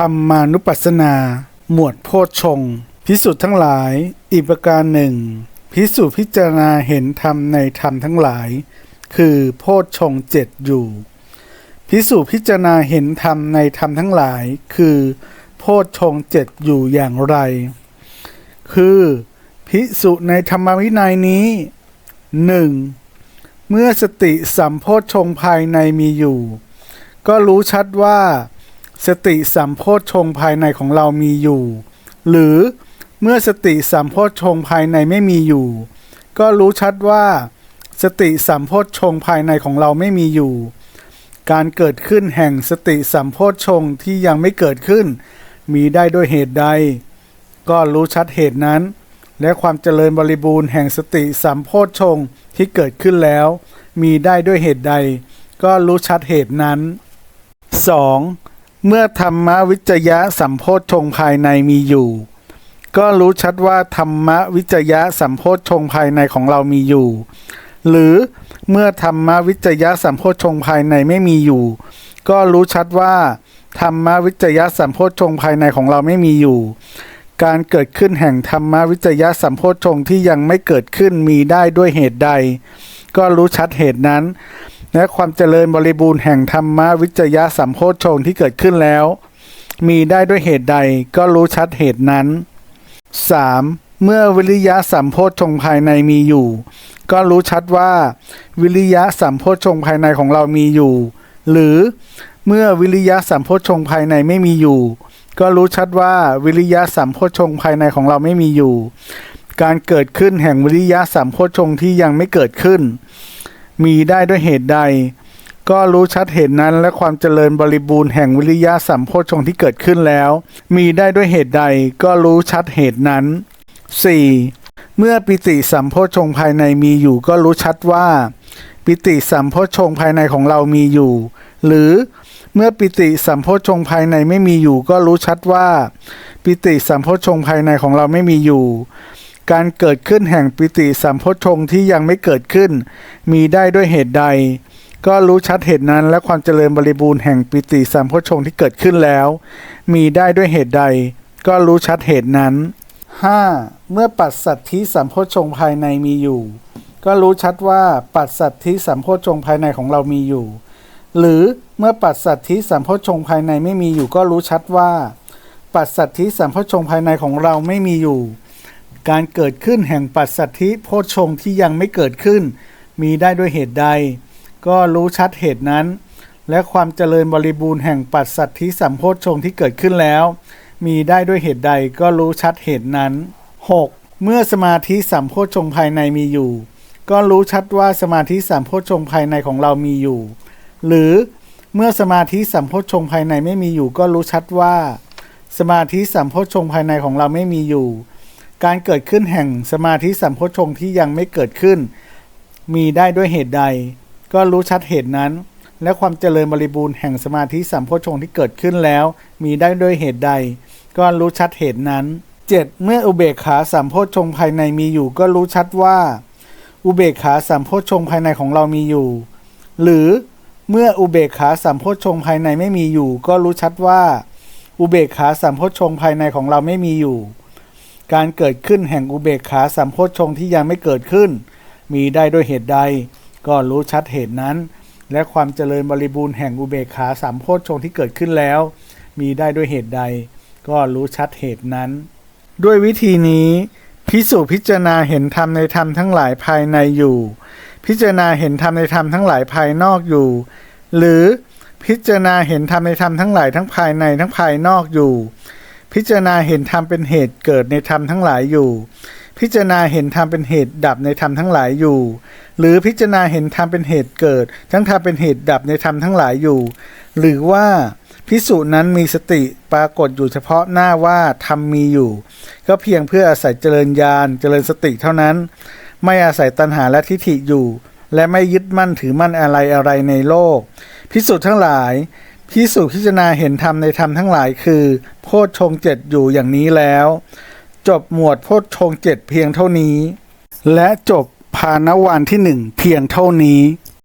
ธรรมานุปัสสนา หมวดโพชง พิสุทธ์ทั้งหลาย อีกประการหนึ่ง พิสุพิจารณาเห็นธรรมในธรรมทั้งหลาย คือโพชงเจ็ดอยู่ พิสุพิจารณาเห็นธรรมในธรรมทั้งหลาย คือโพชงเจ็ดอยู่อย่างไร คือพิสุในธรรมวินัยนี้หนึ่งเมื่อสติสัมโพชงภายในมีอยู่ ก็รู้ชัดว่า สติสัมโพชฌงภายในของเรามีอยู่ หรือเมื่อสติสัมโพชฌงภายในไม่มีอยู่ ก็รู้ชัดว่า สติสัมโพชฌงภายในของเราไม่มีอยู่ การเกิดขึ้นแห่งสติสัมโพชฌงที่ยังไม่เกิดขึ้น มีได้ด้วยเหตุใด ก็รู้ชัดเหตุนั้น และความเจริญบริบูรณ์แห่งสติสัมโพชฌงที่เกิดขึ้นแล้ว มีได้ด้วยเหตุใด ก็รู้ชัดเหตุนั้น 2. เมื่อธรรมวิจยะสัมโพธชงภายในมีอยู่ ก็รู้ชัดว่าธรรมวิจยะสัมโพธชงภายในของเรามีอยู่ หรือเมื่อธรรมวิจยะสัมโพธชงภายในไม่มีอยู่ ก็รู้ชัดว่าธรรมวิจยะสัมโพธชงภายในของเราไม่มีอยู่ การเกิดขึ้นแห่งธรรมวิจยะสัมโพธชงที่ยังไม่เกิดขึ้นมีได้ด้วยเหตุใด ก็รู้ชัดเหตุนั้น และความเจริญบริบูรณ์แห่งธรรมวิจยะสัมโพชฌงที่เกิดขึ้นแล้ว มีได้ด้วยเหตุใดก็รู้ชัดเหตุนั้น 3. เมื่อวิริยะสัมโพชฌงภายในมีอยู่ ก็รู้ชัดว่า วิริยะสัมโพชฌงภายในของเรามีอยู่ หรือเมื่อวิริยะสัมโพชฌงภายในไม่มีอยู่ ก็รู้ชัดว่าวิริยะสัมโพชฌงภายในของเราไม่มีอยู่ การเกิดขึ้นแห่งวิริยะสัมโพชฌงที่ยังไม่เกิดขึ้น มีได้ด้วยเหตุใด ก็รู้ชัดเหตุนั้นและความเจริญบริบูรณ์แห่งวิริยะสัมโพชฌงที่เกิดขึ้นแล้ว มีได้ด้วยเหตุใด ก็รู้ชัดเหตุนั้น 4. เมื่อปิติสัมโพชฌงภายในมีอยู่ก็รู้ชัดว่า ปิติสัมโพชฌงภายในของเรามีอยู่ หรือเมื่อปิติสัมโพชฌงภายในไม่มีอยู่ ก็รู้ชัดว่า ปิติสัมโพชฌงภายในของเราไม่มีอยู่ การเกิดขึ้นแห่งปิติสัมโพชงที่ยังไม่เกิดขึ้น มีได้ด้วยเหตุใด ก็รู้ชัดเหตุนั้นและความเจริญบริบูรณ์แห่งปิติสัมโพชงที่เกิดขึ้นแล้ว มีได้ด้วยเหตุใด ก็รู้ชัดเหตุนั้น 5. เมื่อปัสสัทธิสัมโพชงภายในมีอยู่ ก็รู้ชัดว่าปัสสัทธิสัมโพชงภายในของเรามีอยู่ หรือเมื่อปัสสัทธิสัมโพชงภายในไม่มีอยู่ ก็รู้ชัดว่า ปัสสัทธิสัมโพชงภายในของเราไม่มีอยู่ การเกิดขึ้นแห่งปัสสัทธิโพชงที่ยังไม่เกิดขึ้น มีได้ด้วยเหตุใด ก็รู้ชัดเหตุนั้น และความเจริญบริบูรณ์แห่งปัสสัทธิสัมโพชงที่เกิดขึ้นแล้ว มีได้ด้วยเหตุใดก็รู้ชัดเหตุนั้น 6. เมื่อสมาธิสัมโพชงภายในมีอยู่ ก็รู้ชัดว่าสมาธิสัมโพชงภายในของเรามีอยู่ หรือเมื่อสมาธิสัมโพชงภายในไม่มีอยู่ ก็รู้ชัดว่า สมาธิสัมโพชงภายในของเราไม่มีอยู่ การเกิดขึ้นแห่งสมาธิสัมโพชฌงค์ที่ยังไม่เกิดขึ้น มีได้ด้วยเหตุใด ก็รู้ชัดเหตุนั้น และความเจริญบริบูรณ์แห่งสมาธิสัมโพชฌงค์ที่เกิดขึ้นแล้ว มีได้ด้วยเหตุใด ก็รู้ชัดเหตุนั้น 7. เมื่ออุเบกขาสัมโพชฌงค์ภายในมีอยู่ ก็รู้ชัดว่า อุเบกขาสัมโพชฌงค์ภายในของเรามีอยู่ หรือเมื่ออุเบกขาสัมโพชฌงค์ภายในไม่มีอยู่ ก็รู้ชัดว่า อุเบกขาสัมโพชฌงค์ภายในของเราไม่มีอยู่ การเกิดขึ้นแห่งอุเบกขาสัมโพชฌงที่ยังไม่เกิดขึ้น มีได้ด้วยเหตุใด ก็รู้ชัดเหตุนั้น และความเจริญบริบูรณ์แห่งอุเบกขาสัมโพชฌงที่เกิดขึ้นแล้ว มีได้ด้วยเหตุใด ก็รู้ชัดเหตุนั้น ด้วยวิธีนี้ พิสูจพิจารณาเห็นธรรมในธรรมทั้งหลายภายในอยู่ พิจารณาเห็นธรรมในธรรมทั้งหลายภายนอกอยู่ หรือพิจารณาเห็นธรรมในธรรมทั้งหลายทั้งภายในทั้งภายนอกอยู่ พิจารณาเห็นธรรมเป็นเหตุเกิดในธรรมทั้งหลายอยู่ พิจารณาเห็นธรรมเป็นเหตุดับในธรรมทั้งหลายอยู่ หรือพิจารณาเห็นธรรมเป็นเหตุเกิด ทั้งธรรมเป็นเหตุดับในธรรมทั้งหลายอยู่ หรือว่าพิสูจน์นั้นมีสติปรากฏอยู่เฉพาะหน้าว่าธรรมมีอยู่ ก็เพียงเพื่ออาศัยเจริญญาณเจริญสติเท่านั้น ไม่อาศัยตัณหาและทิฏฐิอยู่ และไม่ยึดมั่นถือมั่นอะไรอะไรในโลก พิสูจน์ทั้งหลาย พิสูจพิจารณาเห็นธรรมในธรรมทั้งหลายคือ โพชฌงเจ็ดอยู่อย่างนี้แล้ว จบหมวดโพชฌงเจ็ดเพียงเท่านี้ และจบภานวันที่หนึ่งเพียงเท่านี้